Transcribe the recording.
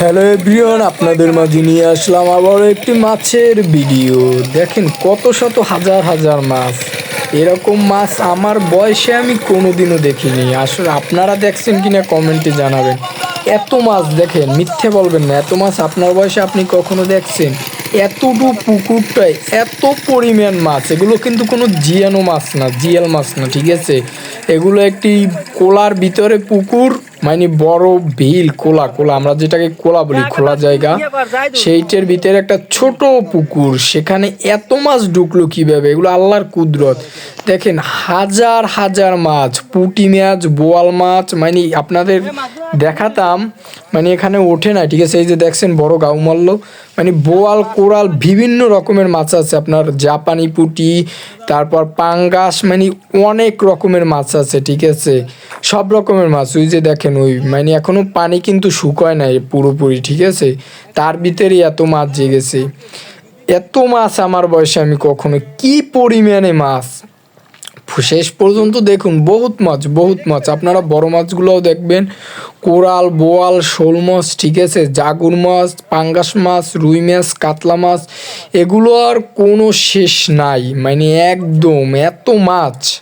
Hello everyone আপনাদের মাঝে নিয়ে আসলাম আবার একটি মাছের ভিডিও দেখেন কত শত হাজার হাজার মাছ। এরকম মাছ আমার বয়সে আমি কোনোদিনও দেখিনি। আসলে আপনারা দেখছেন কিনা কমেন্টে জানাবেন। এত মাছ দেখেন, মিথ্যে বলবেন না। এত মাছ আপনার বয়সে আপনি কখনো দেখছেন? এতটুকু পুকুরটায় এত পরিমাণ মাছ। এগুলো কিন্তু কোনো জিয়ানো মাছ না জিয়াল মাছ না, ঠিক আছে? এগুলো একটি কোলার ভিতরে পুকুর মানে বড় বিল কোলা কোলা আমরা যেটাকে কোলা বলি খোলা জায়গা সেইটার ভিতরে একটা ছোট পুকুর সেখানে এত মাছ ঢুকলো কীভাবে? এগুলো আল্লাহর কুদরত। দেখেন হাজার হাজার মাছ পুঁটি মাছ বোয়াল মাছ মানে আপনাদের দেখাতাম মানে এখানে ওঠে না ঠিক আছে? এই যে দেখছেন বড় গাউ মারলো মানে বোয়াল কোরাল বিভিন্ন রকমের মাছ আছে আপনার জাপানি পুঁটি তারপর পাঙ্গাস মানে অনেক রকমের মাছ আছে ঠিক আছে? সব রকমের মাছ ওই যে দেখেন ওই মানে এখনও পানি কিন্তু শুকায় নাই পুরোপুরি, ঠিক আছে? তার ভিতরেই এত মাছ জেগেছে। এত মাছ আমার বয়সে আমি কখনো, কি পরিমাণে মাছ? শেষ পর্যন্ত দেখুন, বহুত মাছ বহুত মাছ। আপনারা বড় মাছগুলোও দেখবেন, কোরাল, বোয়াল, শোল মাছ, ঠিক আছে? জাগুর মাছ, পাঙ্গাস মাছ, রুই মাছ, কাতলা মাছ, এগুলো আর কোনো শেষ নাই মানে একদম এত মাছ।